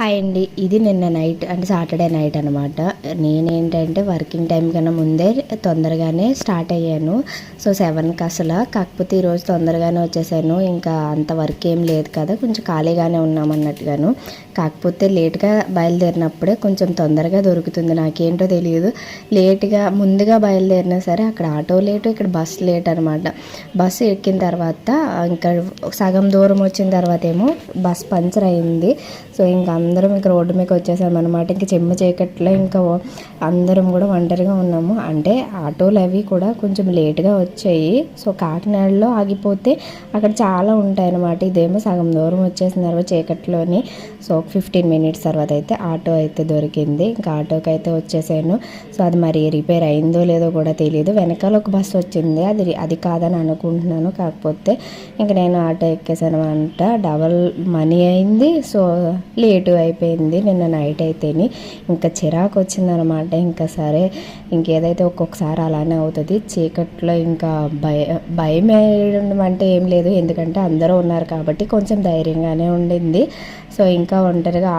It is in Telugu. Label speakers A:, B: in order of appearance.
A: హాయ్ అండి. ఇది నిన్న నైట్ అంటే సాటర్డే నైట్ అనమాట నేనేంటంటే వర్కింగ్ టైం కన్నా ముందే తొందరగానే స్టార్ట్ అయ్యాను. సో సెవెన్కి అసలు. కాకపోతే ఈరోజు తొందరగానే వచ్చేసాను. ఇంకా అంత వర్క్ ఏం లేదు కదా. కొంచెం ఖాళీగానే ఉన్నాం అన్నట్టుగాను. కాకపోతే లేట్గా బయలుదేరినప్పుడే కొంచెం తొందరగా దొరుకుతుంది. నాకేంటో తెలియదు. లేట్గా ముందుగా బయలుదేరినా సరే అక్కడ ఆటో లేటు ఇక్కడ బస్సు లేట్ అనమాట బస్సు ఎక్కిన తర్వాత ఇంకా సగం దూరం వచ్చిన తర్వాత ఏమో బస్ పంచర్ అయింది. సో ఇంకా అందరం ఇంకా రోడ్డు మీదకి వచ్చేసాం అనమాట ఇంకా చెమ్మ చీకట్లో ఇంకా అందరం కూడా ఒంటరిగా ఉన్నాము. అంటే ఆటోలు అవి కూడా కొంచెం లేట్గా వచ్చాయి. సో కాకినాడలో ఆగిపోతే అక్కడ చాలా ఉంటాయి అనమాట ఇదేమో సగం దూరం వచ్చేసిన తర్వాత చీకట్లోని. సో ఫిఫ్టీన్ మినిట్స్ తర్వాత అయితే ఆటో అయితే దొరికింది. ఇంకా ఆటోకి అయితే వచ్చేసాను. సో అది మరి రిపేర్ అయిందో లేదో కూడా తెలియదు వెనకాల ఒక బస్సు వచ్చింది. అది అది కాదని అనుకుంటున్నాను. కాకపోతే ఇంక నేను ఆటో ఎక్కేసాను అంట డబల్ మనీ అయింది. సో లేటు అయిపోయింది. నిన్న నైట్ అయితేని ఇంకా చిరాకు వచ్చిందనమాట. ఇంకా సరే ఇంకేదైతే ఒక్కొక్కసారి అలానే అవుతుంది. చీకట్లో ఇంకా భయ భయం వేయడం అంటే ఏం లేదు. ఎందుకంటే అందరూ ఉన్నారు కాబట్టి కొంచెం ధైర్యంగానే ఉండింది. సో ఇంకా ఒంటరిగా